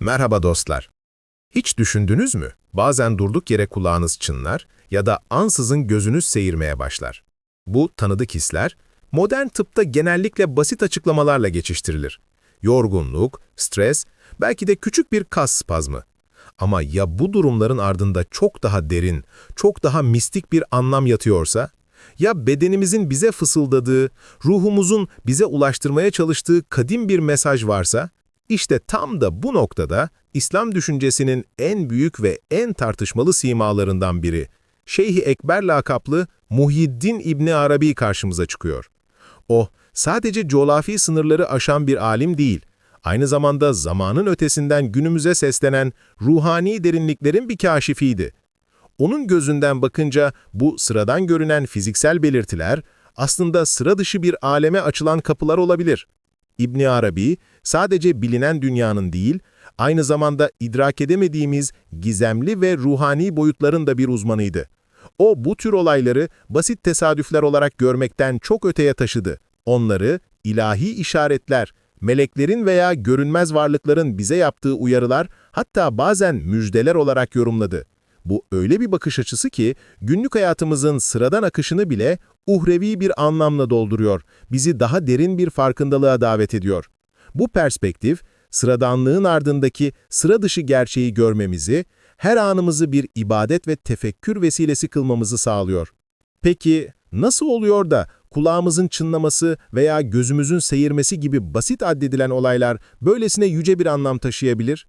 Merhaba dostlar. Hiç düşündünüz mü? Bazen durduk yere kulağınız çınlar ya da ansızın gözünüz seyirmeye başlar. Bu tanıdık hisler, modern tıpta genellikle basit açıklamalarla geçiştirilir. Yorgunluk, stres, belki de küçük bir kas spazmı. Ama ya bu durumların ardında çok daha derin, çok daha mistik bir anlam yatıyorsa? Ya bedenimizin bize fısıldadığı, ruhumuzun bize ulaştırmaya çalıştığı kadim bir mesaj varsa? İşte tam da bu noktada İslam düşüncesinin en büyük ve en tartışmalı simalarından biri, Şeyh-i Ekber lakaplı Muhyiddin İbni Arabi karşımıza çıkıyor. O, sadece coğrafi sınırları aşan bir alim değil, aynı zamanda zamanın ötesinden günümüze seslenen ruhani derinliklerin bir kaşifiydi. Onun gözünden bakınca bu sıradan görünen fiziksel belirtiler aslında sıra dışı bir aleme açılan kapılar olabilir. İbni Arabi sadece bilinen dünyanın değil, aynı zamanda idrak edemediğimiz gizemli ve ruhani boyutların da bir uzmanıydı. O bu tür olayları basit tesadüfler olarak görmekten çok öteye taşıdı. Onları ilahi işaretler, meleklerin veya görünmez varlıkların bize yaptığı uyarılar, hatta bazen müjdeler olarak yorumladı. Bu öyle bir bakış açısı ki günlük hayatımızın sıradan akışını bile uhrevi bir anlamla dolduruyor, bizi daha derin bir farkındalığa davet ediyor. Bu perspektif, sıradanlığın ardındaki sıra dışı gerçeği görmemizi, her anımızı bir ibadet ve tefekkür vesilesi kılmamızı sağlıyor. Peki nasıl oluyor da kulağımızın çınlaması veya gözümüzün seyirmesi gibi basit addedilen olaylar böylesine yüce bir anlam taşıyabilir?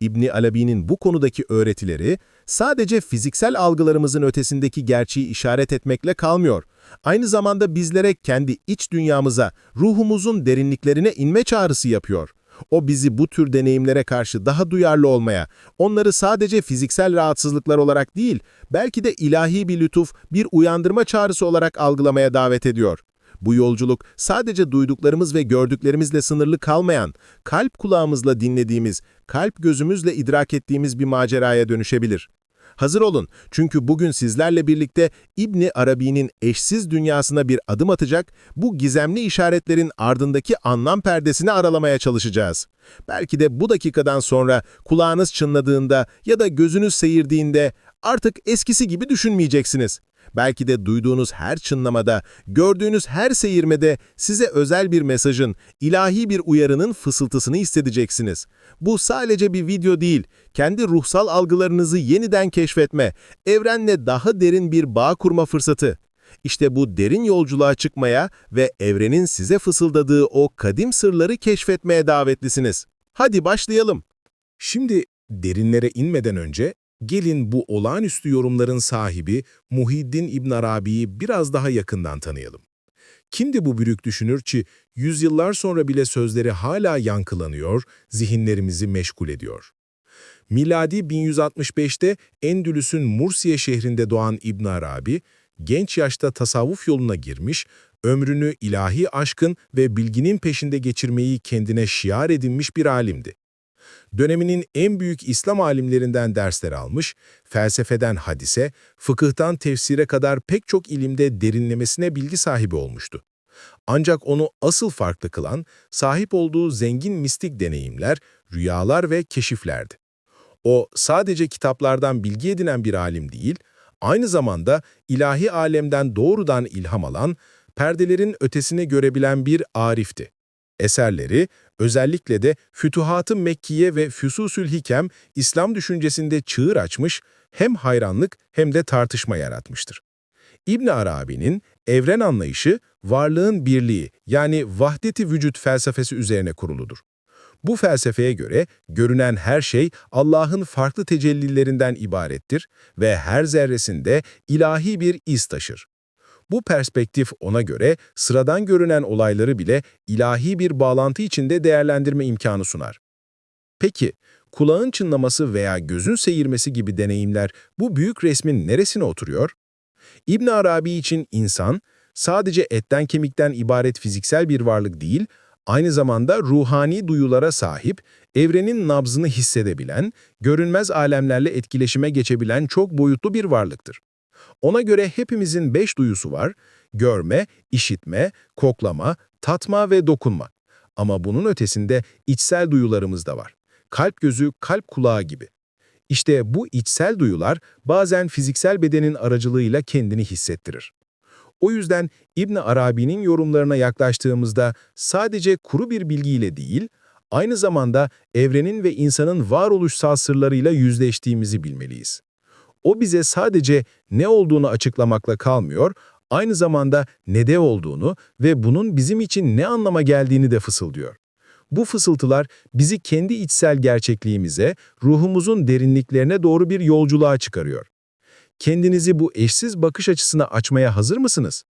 İbni Alabi'nin bu konudaki öğretileri sadece fiziksel algılarımızın ötesindeki gerçeği işaret etmekle kalmıyor. Aynı zamanda bizlere kendi iç dünyamıza, ruhumuzun derinliklerine inme çağrısı yapıyor. O bizi bu tür deneyimlere karşı daha duyarlı olmaya, onları sadece fiziksel rahatsızlıklar olarak değil, belki de ilahi bir lütuf, bir uyandırma çağrısı olarak algılamaya davet ediyor. Bu yolculuk sadece duyduklarımız ve gördüklerimizle sınırlı kalmayan, kalp kulağımızla dinlediğimiz, kalp gözümüzle idrak ettiğimiz bir maceraya dönüşebilir. Hazır olun çünkü bugün sizlerle birlikte İbni Arabi'nin eşsiz dünyasına bir adım atacak, bu gizemli işaretlerin ardındaki anlam perdesini aralamaya çalışacağız. Belki de bu dakikadan sonra kulağınız çınladığında ya da gözünüz seyirdiğinde artık eskisi gibi düşünmeyeceksiniz. Belki de duyduğunuz her çınlamada, gördüğünüz her seyirmede size özel bir mesajın, ilahi bir uyarının fısıltısını hissedeceksiniz. Bu sadece bir video değil, kendi ruhsal algılarınızı yeniden keşfetme, evrenle daha derin bir bağ kurma fırsatı. İşte bu derin yolculuğa çıkmaya ve evrenin size fısıldadığı o kadim sırları keşfetmeye davetlisiniz. Hadi başlayalım. Şimdi derinlere inmeden önce gelin bu olağanüstü yorumların sahibi Muhiddin İbn Arabi'yi biraz daha yakından tanıyalım. Kimdi bu büyük düşünür ki yüzyıllar sonra bile sözleri hala yankılanıyor, zihinlerimizi meşgul ediyor. Miladi 1165'te Endülüs'ün Mursiye şehrinde doğan İbn Arabi, genç yaşta tasavvuf yoluna girmiş, ömrünü ilahi aşkın ve bilginin peşinde geçirmeyi kendine şiar edinmiş bir alimdi. Döneminin en büyük İslam alimlerinden dersler almış, felsefeden hadise, fıkıhtan tefsire kadar pek çok ilimde derinlemesine bilgi sahibi olmuştu. Ancak onu asıl farklı kılan, sahip olduğu zengin mistik deneyimler, rüyalar ve keşiflerdi. O sadece kitaplardan bilgi edinen bir alim değil, aynı zamanda ilahi alemden doğrudan ilham alan, perdelerin ötesine görebilen bir arifti. Eserleri, özellikle de Fütuhat-ı Mekkiye ve Füsusül Hikem, İslam düşüncesinde çığır açmış, hem hayranlık hem de tartışma yaratmıştır. İbn Arabi'nin evren anlayışı, varlığın birliği yani vahdeti vücut felsefesi üzerine kuruludur. Bu felsefeye göre görünen her şey Allah'ın farklı tecellilerinden ibarettir ve her zerresinde ilahi bir iz taşır. Bu perspektif ona göre sıradan görünen olayları bile ilahi bir bağlantı içinde değerlendirme imkanı sunar. Peki, kulağın çınlaması veya gözün seyirmesi gibi deneyimler bu büyük resmin neresine oturuyor? İbn Arabi için insan, sadece etten kemikten ibaret fiziksel bir varlık değil, aynı zamanda ruhani duyulara sahip, evrenin nabzını hissedebilen, görünmez alemlerle etkileşime geçebilen çok boyutlu bir varlıktır. Ona göre hepimizin beş duyusu var, görme, işitme, koklama, tatma ve dokunma. Ama bunun ötesinde içsel duyularımız da var. kalp gözü, kalp kulağı gibi. İşte bu içsel duyular bazen fiziksel bedenin aracılığıyla kendini hissettirir. O yüzden İbn Arabi'nin yorumlarına yaklaştığımızda sadece kuru bir bilgiyle değil, aynı zamanda evrenin ve insanın varoluşsal sırlarıyla yüzleştiğimizi bilmeliyiz. O bize sadece ne olduğunu açıklamakla kalmıyor, aynı zamanda ne de olduğunu ve bunun bizim için ne anlama geldiğini de fısıldıyor. Bu fısıltılar bizi kendi içsel gerçekliğimize, ruhumuzun derinliklerine doğru bir yolculuğa çıkarıyor. Kendinizi bu eşsiz bakış açısına açmaya hazır mısınız?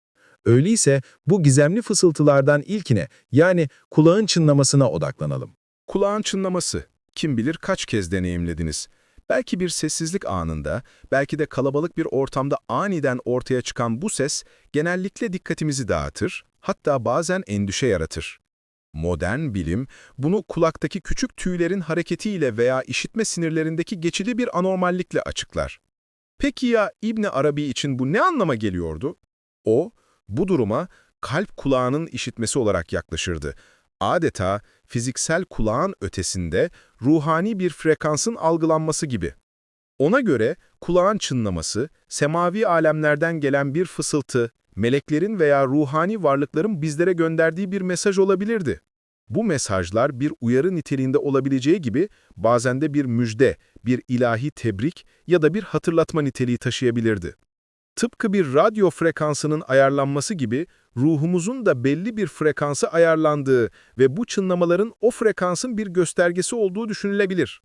Öyleyse bu gizemli fısıltılardan ilkine yani kulağın çınlamasına odaklanalım. Kulağın çınlaması. Kim bilir kaç kez deneyimlediniz. Belki bir sessizlik anında, belki de kalabalık bir ortamda aniden ortaya çıkan bu ses genellikle dikkatimizi dağıtır, hatta bazen endişe yaratır. Modern bilim bunu kulaktaki küçük tüylerin hareketiyle veya işitme sinirlerindeki geçici bir anormallikle açıklar. Peki ya İbni Arabi için bu ne anlama geliyordu? O, bu duruma kalp kulağının işitmesi olarak yaklaşırdı. Adeta fiziksel kulağın ötesinde ruhani bir frekansın algılanması gibi. Ona göre kulağın çınlaması, semavi alemlerden gelen bir fısıltı, meleklerin veya ruhani varlıkların bizlere gönderdiği bir mesaj olabilirdi. Bu mesajlar bir uyarı niteliğinde olabileceği gibi bazen de bir müjde, bir ilahi tebrik ya da bir hatırlatma niteliği taşıyabilirdi. Tıpkı bir radyo frekansının ayarlanması gibi ruhumuzun da belli bir frekansa ayarlandığı ve bu çınlamaların o frekansın bir göstergesi olduğu düşünülebilir.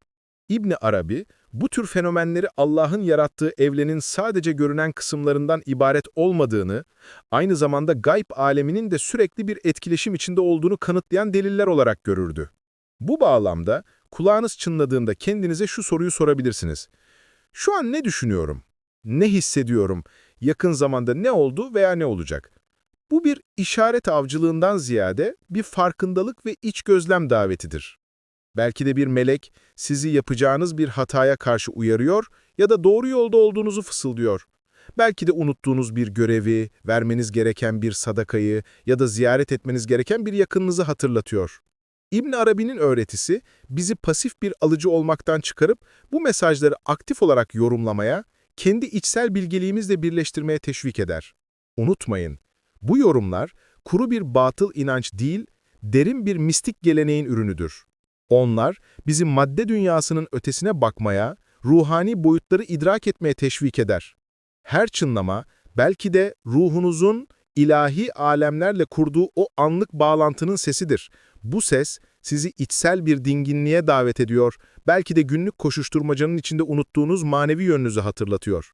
İbni Arabi, bu tür fenomenleri Allah'ın yarattığı evrenin sadece görünen kısımlarından ibaret olmadığını, aynı zamanda gayb aleminin de sürekli bir etkileşim içinde olduğunu kanıtlayan deliller olarak görürdü. Bu bağlamda kulağınız çınladığında kendinize şu soruyu sorabilirsiniz. Şu an ne düşünüyorum? Ne hissediyorum? Yakın zamanda ne oldu veya ne olacak? Bu bir işaret avcılığından ziyade bir farkındalık ve iç gözlem davetidir. Belki de bir melek sizi yapacağınız bir hataya karşı uyarıyor ya da doğru yolda olduğunuzu fısıldıyor. Belki de unuttuğunuz bir görevi, vermeniz gereken bir sadakayı ya da ziyaret etmeniz gereken bir yakınınızı hatırlatıyor. İbn Arabi'nin öğretisi bizi pasif bir alıcı olmaktan çıkarıp bu mesajları aktif olarak yorumlamaya, kendi içsel bilgeliğimizle birleştirmeye teşvik eder. Unutmayın, bu yorumlar kuru bir batıl inanç değil, derin bir mistik geleneğin ürünüdür. Onlar bizi madde dünyasının ötesine bakmaya, ruhani boyutları idrak etmeye teşvik eder. Her çınlama belki de ruhunuzun ilahi alemlerle kurduğu o anlık bağlantının sesidir. Bu ses sizi içsel bir dinginliğe davet ediyor, belki de günlük koşuşturmacanın içinde unuttuğunuz manevi yönünüzü hatırlatıyor.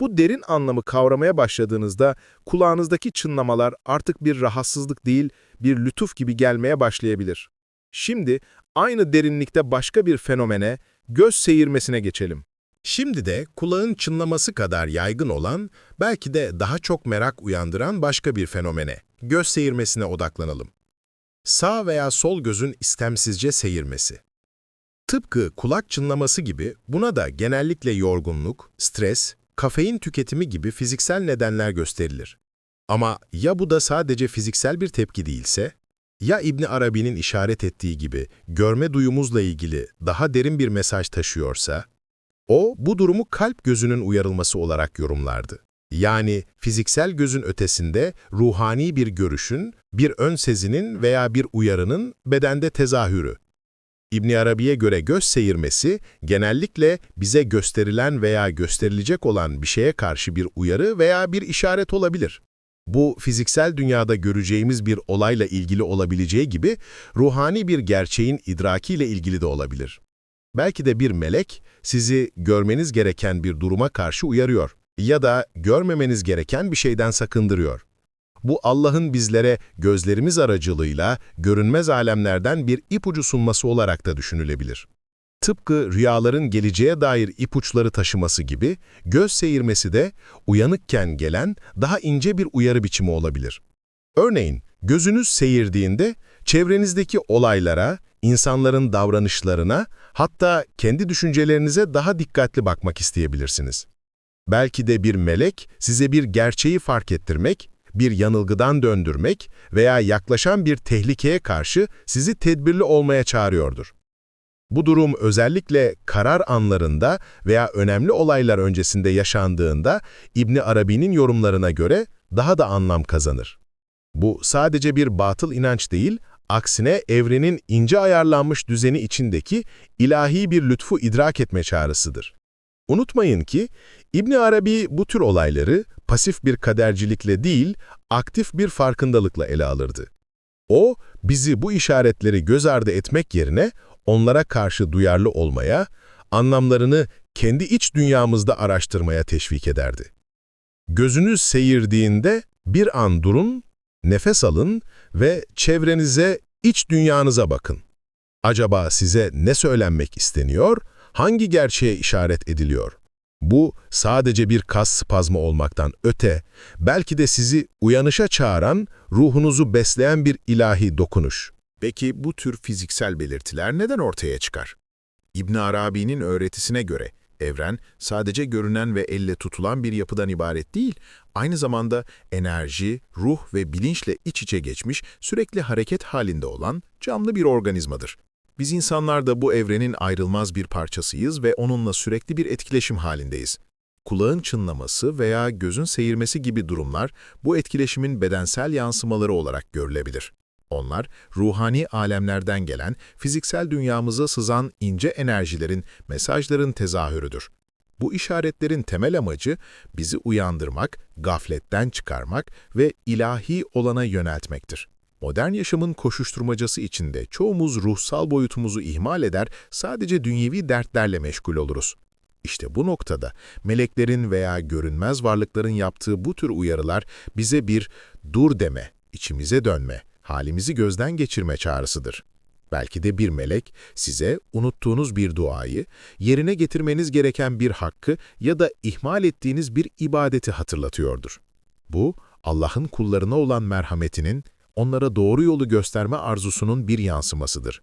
Bu derin anlamı kavramaya başladığınızda kulağınızdaki çınlamalar artık bir rahatsızlık değil, bir lütuf gibi gelmeye başlayabilir. Şimdi aynı derinlikte başka bir fenomene, göz seyirmesine geçelim. Şimdi de kulağın çınlaması kadar yaygın olan, belki de daha çok merak uyandıran başka bir fenomene, göz seyirmesine odaklanalım. Sağ veya sol gözün istemsizce seyirmesi. Tıpkı kulak çınlaması gibi buna da genellikle yorgunluk, stres, kafein tüketimi gibi fiziksel nedenler gösterilir. Ama ya bu da sadece fiziksel bir tepki değilse? Ya İbni Arabi'nin işaret ettiği gibi görme duyumuzla ilgili daha derin bir mesaj taşıyorsa? O, bu durumu kalp gözünün uyarılması olarak yorumlardı. Yani fiziksel gözün ötesinde ruhani bir görüşün, bir ön sezinin veya bir uyarının bedende tezahürü. İbni Arabi'ye göre göz seyirmesi, genellikle bize gösterilen veya gösterilecek olan bir şeye karşı bir uyarı veya bir işaret olabilir. Bu, fiziksel dünyada göreceğimiz bir olayla ilgili olabileceği gibi, ruhani bir gerçeğin idrakiyle ilgili de olabilir. Belki de bir melek, sizi görmeniz gereken bir duruma karşı uyarıyor ya da görmemeniz gereken bir şeyden sakındırıyor. Bu Allah'ın bizlere gözlerimiz aracılığıyla görünmez alemlerden bir ipucu sunması olarak da düşünülebilir. Tıpkı rüyaların geleceğe dair ipuçları taşıması gibi, göz seyirmesi de uyanıkken gelen daha ince bir uyarı biçimi olabilir. Örneğin, gözünüz seyirdiğinde çevrenizdeki olaylara, insanların davranışlarına, hatta kendi düşüncelerinize daha dikkatli bakmak isteyebilirsiniz. Belki de bir melek size bir gerçeği fark ettirmek, bir yanılgıdan döndürmek veya yaklaşan bir tehlikeye karşı sizi tedbirli olmaya çağırıyordur. Bu durum özellikle karar anlarında veya önemli olaylar öncesinde yaşandığında İbni Arabi'nin yorumlarına göre daha da anlam kazanır. Bu sadece bir batıl inanç değil, aksine evrenin ince ayarlanmış düzeni içindeki ilahi bir lütfu idrak etme çağrısıdır. Unutmayın ki İbni Arabi bu tür olayları pasif bir kadercilikle değil, aktif bir farkındalıkla ele alırdı. O, bizi bu işaretleri göz ardı etmek yerine onlara karşı duyarlı olmaya, anlamlarını kendi iç dünyamızda araştırmaya teşvik ederdi. Gözünüz seyirdiğinde bir an durun, nefes alın ve çevrenize, iç dünyanıza bakın. Acaba size ne söylenmek isteniyor, hangi gerçeğe işaret ediliyor? Bu sadece bir kas spazmı olmaktan öte, belki de sizi uyanışa çağıran, ruhunuzu besleyen bir ilahi dokunuş. Peki bu tür fiziksel belirtiler neden ortaya çıkar? İbn Arabi'nin öğretisine göre evren sadece görünen ve elle tutulan bir yapıdan ibaret değil, aynı zamanda enerji, ruh ve bilinçle iç içe geçmiş, sürekli hareket halinde olan canlı bir organizmadır. Biz insanlar da bu evrenin ayrılmaz bir parçasıyız ve onunla sürekli bir etkileşim halindeyiz. Kulağın çınlaması veya gözün seyirmesi gibi durumlar bu etkileşimin bedensel yansımaları olarak görülebilir. Onlar, ruhani alemlerden gelen, fiziksel dünyamıza sızan ince enerjilerin, mesajların tezahürüdür. Bu işaretlerin temel amacı bizi uyandırmak, gafletten çıkarmak ve ilahi olana yöneltmektir. Modern yaşamın koşuşturmacası içinde çoğumuz ruhsal boyutumuzu ihmal eder, sadece dünyevi dertlerle meşgul oluruz. İşte bu noktada meleklerin veya görünmez varlıkların yaptığı bu tür uyarılar bize bir dur deme, içimize dönme, halimizi gözden geçirme çağrısıdır. Belki de bir melek size unuttuğunuz bir duayı, yerine getirmeniz gereken bir hakkı ya da ihmal ettiğiniz bir ibadeti hatırlatıyordur. Bu, Allah'ın kullarına olan merhametinin, onlara doğru yolu gösterme arzusunun bir yansımasıdır.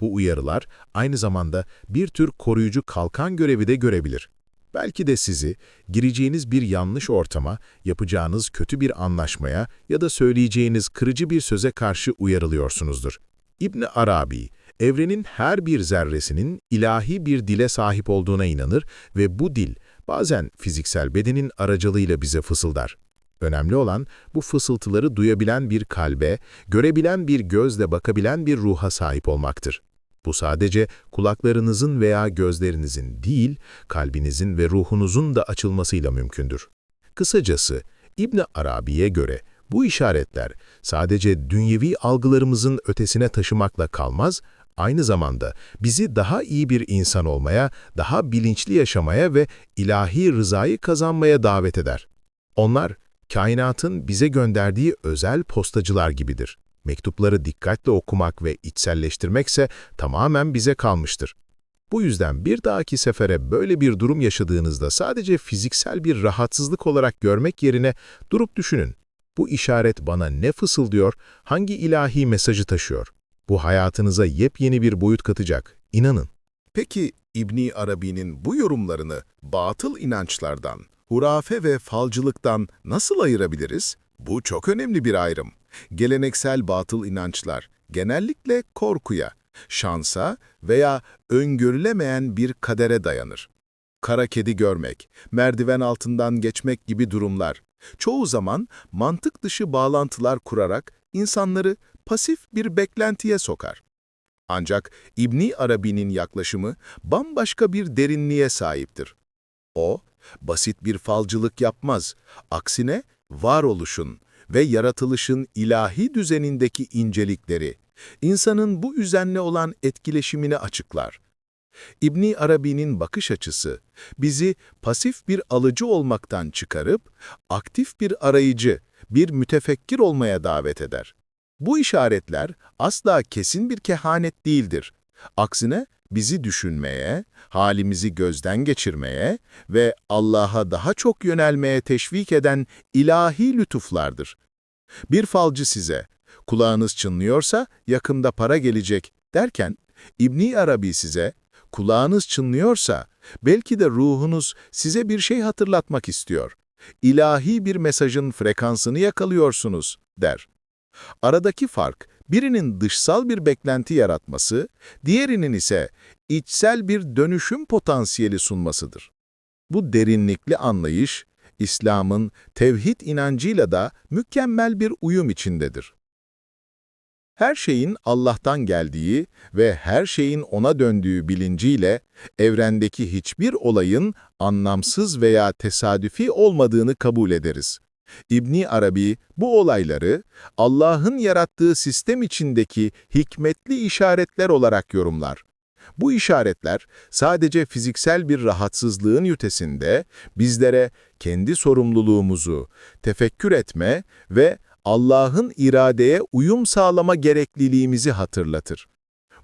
Bu uyarılar aynı zamanda bir tür koruyucu kalkan görevi de görebilir. Belki de sizi gireceğiniz bir yanlış ortama, yapacağınız kötü bir anlaşmaya ya da söyleyeceğiniz kırıcı bir söze karşı uyarılıyorsunuzdur. İbni Arabi, evrenin her bir zerresinin ilahi bir dile sahip olduğuna inanır ve bu dil bazen fiziksel bedenin aracılığıyla bize fısıldar. Önemli olan bu fısıltıları duyabilen bir kalbe, görebilen bir gözle bakabilen bir ruha sahip olmaktır. Bu sadece kulaklarınızın veya gözlerinizin değil, kalbinizin ve ruhunuzun da açılmasıyla mümkündür. Kısacası İbn Arabi'ye göre bu işaretler sadece dünyevi algılarımızın ötesine taşımakla kalmaz, aynı zamanda bizi daha iyi bir insan olmaya, daha bilinçli yaşamaya ve ilahi rızayı kazanmaya davet eder. Onlar, kainatın bize gönderdiği özel postacılar gibidir. Mektupları dikkatle okumak ve içselleştirmekse tamamen bize kalmıştır. Bu yüzden bir dahaki sefere böyle bir durum yaşadığınızda sadece fiziksel bir rahatsızlık olarak görmek yerine durup düşünün. Bu işaret bana ne fısıldıyor, hangi ilahi mesajı taşıyor? Bu hayatınıza yepyeni bir boyut katacak, inanın. Peki İbni Arabi'nin bu yorumlarını batıl inançlardan, hurafe ve falcılıktan nasıl ayırabiliriz? Bu çok önemli bir ayrım. Geleneksel batıl inançlar genellikle korkuya, şansa veya öngörülemeyen bir kadere dayanır. Kara kedi görmek, merdiven altından geçmek gibi durumlar çoğu zaman mantık dışı bağlantılar kurarak insanları pasif bir beklentiye sokar. Ancak İbni Arabi'nin yaklaşımı bambaşka bir derinliğe sahiptir. O, basit bir falcılık yapmaz, aksine varoluşun ve yaratılışın ilahi düzenindeki incelikleri, insanın bu üzenle olan etkileşimini açıklar. İbni Arabi'nin bakış açısı, bizi pasif bir alıcı olmaktan çıkarıp, aktif bir arayıcı, bir mütefekkir olmaya davet eder. Bu işaretler asla kesin bir kehanet değildir. Aksine bizi düşünmeye, halimizi gözden geçirmeye ve Allah'a daha çok yönelmeye teşvik eden ilahi lütuflardır. Bir falcı size, kulağınız çınlıyorsa yakında para gelecek derken, İbni Arabi size, kulağınız çınlıyorsa belki de ruhunuz size bir şey hatırlatmak istiyor. İlahi bir mesajın frekansını yakalıyorsunuz der. Aradaki fark birinin dışsal bir beklenti yaratması, diğerinin ise içsel bir dönüşüm potansiyeli sunmasıdır. Bu derinlikli anlayış, İslam'ın tevhid inancıyla da mükemmel bir uyum içindedir. Her şeyin Allah'tan geldiği ve her şeyin ona döndüğü bilinciyle evrendeki hiçbir olayın anlamsız veya tesadüfi olmadığını kabul ederiz. İbni Arabi bu olayları Allah'ın yarattığı sistem içindeki hikmetli işaretler olarak yorumlar. Bu işaretler sadece fiziksel bir rahatsızlığın yütesinde bizlere kendi sorumluluğumuzu tefekkür etme ve Allah'ın iradeye uyum sağlama gerekliliğimizi hatırlatır.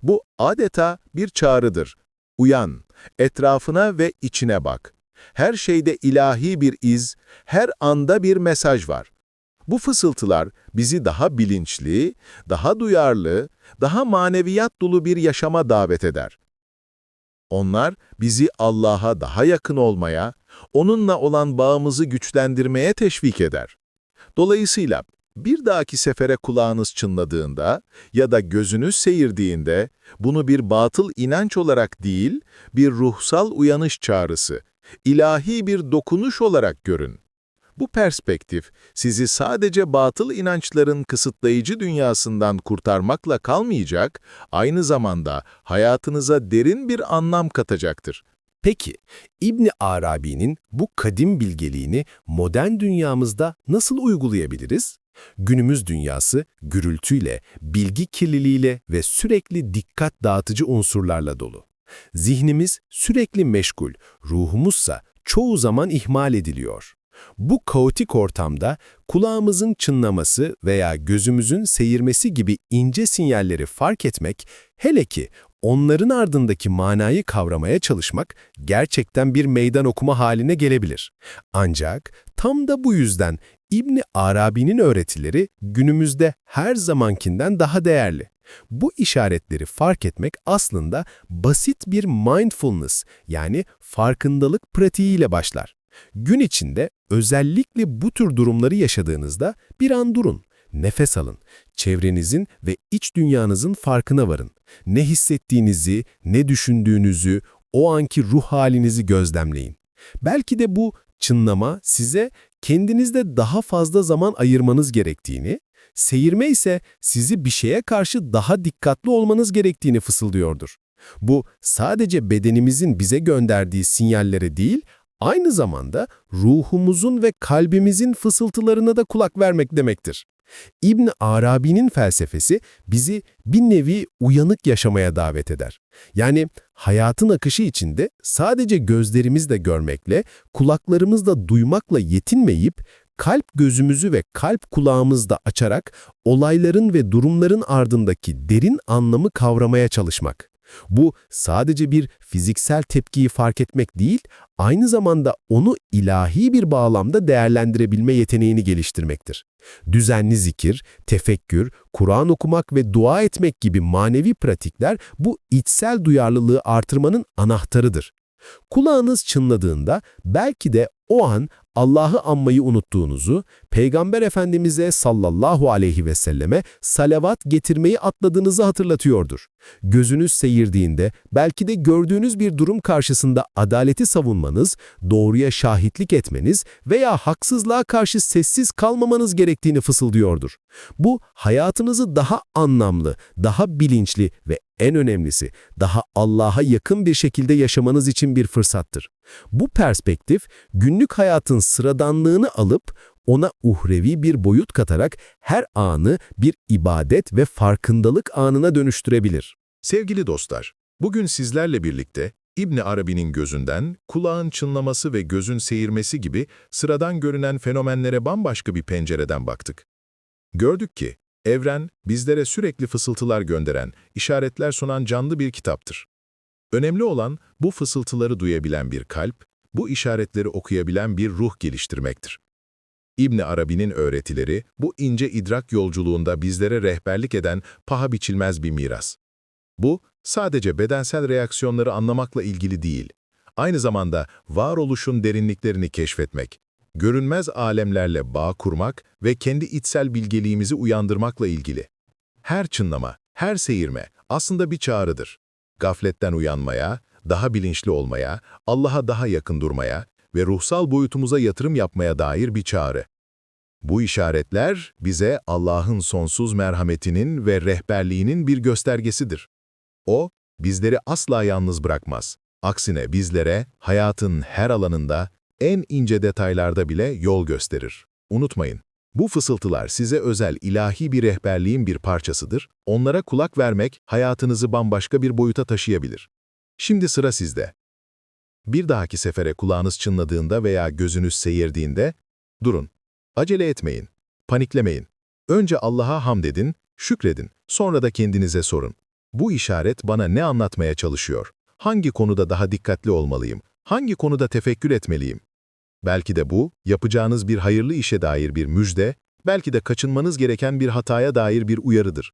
Bu adeta bir çağrıdır. Uyan, etrafına ve içine bak. Her şeyde ilahi bir iz, her anda bir mesaj var. Bu fısıltılar bizi daha bilinçli, daha duyarlı, daha maneviyat dolu bir yaşama davet eder. Onlar bizi Allah'a daha yakın olmaya, onunla olan bağımızı güçlendirmeye teşvik eder. Dolayısıyla bir dahaki sefere kulağınız çınladığında ya da gözünüz seyirdiğinde bunu bir batıl inanç olarak değil, bir ruhsal uyanış çağrısı, ilahi bir dokunuş olarak görün. Bu perspektif sizi sadece batıl inançların kısıtlayıcı dünyasından kurtarmakla kalmayacak, aynı zamanda hayatınıza derin bir anlam katacaktır. Peki, İbni Arabi'nin bu kadim bilgeliğini modern dünyamızda nasıl uygulayabiliriz? Günümüz dünyası gürültüyle, bilgi kirliliğiyle ve sürekli dikkat dağıtıcı unsurlarla dolu. Zihnimiz sürekli meşgul, ruhumuzsa çoğu zaman ihmal ediliyor. Bu kaotik ortamda kulağımızın çınlaması veya gözümüzün seyirmesi gibi ince sinyalleri fark etmek, hele ki onların ardındaki manayı kavramaya çalışmak gerçekten bir meydan okuma haline gelebilir. Ancak tam da bu yüzden İbni Arabi'nin öğretileri günümüzde her zamankinden daha değerli. Bu işaretleri fark etmek aslında basit bir mindfulness yani farkındalık pratiğiyle başlar. Gün içinde özellikle bu tür durumları yaşadığınızda bir an durun, nefes alın, çevrenizin ve iç dünyanızın farkına varın. Ne hissettiğinizi, ne düşündüğünüzü, o anki ruh halinizi gözlemleyin. Belki de bu çınlama size kendinizde daha fazla zaman ayırmanız gerektiğini, seyirme ise sizi bir şeye karşı daha dikkatli olmanız gerektiğini fısıldıyordur. Bu sadece bedenimizin bize gönderdiği sinyallere değil, aynı zamanda ruhumuzun ve kalbimizin fısıltılarına da kulak vermek demektir. İbn Arabi'nin felsefesi bizi bir nevi uyanık yaşamaya davet eder. Yani hayatın akışı içinde sadece gözlerimizle görmekle, kulaklarımızla duymakla yetinmeyip, kalp gözümüzü ve kalp kulağımızda açarak olayların ve durumların ardındaki derin anlamı kavramaya çalışmak. Bu sadece bir fiziksel tepkiyi fark etmek değil, aynı zamanda onu ilahi bir bağlamda değerlendirebilme yeteneğini geliştirmektir. Düzenli zikir, tefekkür, Kur'an okumak ve dua etmek gibi manevi pratikler bu içsel duyarlılığı artırmanın anahtarıdır. Kulağınız çınladığında belki de o an Allah'ı anmayı unuttuğunuzu, Peygamber Efendimiz'e sallallahu aleyhi ve selleme salavat getirmeyi atladığınızı hatırlatıyordur. Gözünüz seyirdiğinde belki de gördüğünüz bir durum karşısında adaleti savunmanız, doğruya şahitlik etmeniz veya haksızlığa karşı sessiz kalmamanız gerektiğini fısıldıyordur. Bu hayatınızı daha anlamlı, daha bilinçli ve en önemlisi daha Allah'a yakın bir şekilde yaşamanız için bir fırsattır. Bu perspektif günlük hayatın sıradanlığını alıp ona uhrevi bir boyut katarak her anı bir ibadet ve farkındalık anına dönüştürebilir. Sevgili dostlar, bugün sizlerle birlikte İbni Arabi'nin gözünden kulağın çınlaması ve gözün seyirmesi gibi sıradan görünen fenomenlere bambaşka bir pencereden baktık. Gördük ki, evren bizlere sürekli fısıltılar gönderen, işaretler sunan canlı bir kitaptır. Önemli olan bu fısıltıları duyabilen bir kalp, bu işaretleri okuyabilen bir ruh geliştirmektir. İbni Arabi'nin öğretileri bu ince idrak yolculuğunda bizlere rehberlik eden paha biçilmez bir miras. Bu, sadece bedensel reaksiyonları anlamakla ilgili değil, aynı zamanda varoluşun derinliklerini keşfetmek, görünmez alemlerle bağ kurmak ve kendi içsel bilgeliğimizi uyandırmakla ilgili. Her çınlama, her seyirme aslında bir çağrıdır. Gafletten uyanmaya, daha bilinçli olmaya, Allah'a daha yakın durmaya ve ruhsal boyutumuza yatırım yapmaya dair bir çağrı. Bu işaretler bize Allah'ın sonsuz merhametinin ve rehberliğinin bir göstergesidir. O, bizleri asla yalnız bırakmaz. Aksine bizlere hayatın her alanında, en ince detaylarda bile yol gösterir. Unutmayın, bu fısıltılar size özel ilahi bir rehberliğin bir parçasıdır. Onlara kulak vermek hayatınızı bambaşka bir boyuta taşıyabilir. Şimdi sıra sizde. Bir dahaki sefere kulağınız çınladığında veya gözünüz seyirdiğinde, durun. Acele etmeyin, paniklemeyin. Önce Allah'a hamd edin, şükredin, sonra da kendinize sorun. Bu işaret bana ne anlatmaya çalışıyor? Hangi konuda daha dikkatli olmalıyım? Hangi konuda tefekkür etmeliyim? Belki de bu, yapacağınız bir hayırlı işe dair bir müjde, belki de kaçınmanız gereken bir hataya dair bir uyarıdır.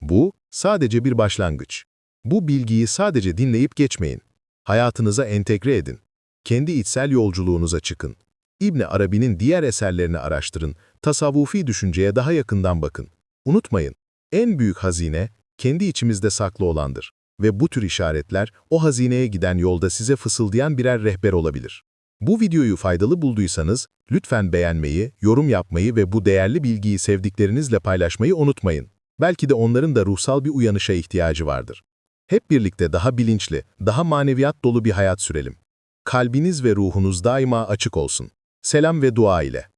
Bu, sadece bir başlangıç. Bu bilgiyi sadece dinleyip geçmeyin. Hayatınıza entegre edin. Kendi içsel yolculuğunuza çıkın. İbn Arabi'nin diğer eserlerini araştırın, tasavvufi düşünceye daha yakından bakın. Unutmayın, en büyük hazine kendi içimizde saklı olandır ve bu tür işaretler o hazineye giden yolda size fısıldayan birer rehber olabilir. Bu videoyu faydalı bulduysanız lütfen beğenmeyi, yorum yapmayı ve bu değerli bilgiyi sevdiklerinizle paylaşmayı unutmayın. Belki de onların da ruhsal bir uyanışa ihtiyacı vardır. Hep birlikte daha bilinçli, daha maneviyat dolu bir hayat sürelim. Kalbiniz ve ruhunuz daima açık olsun. Selam ve dua ile.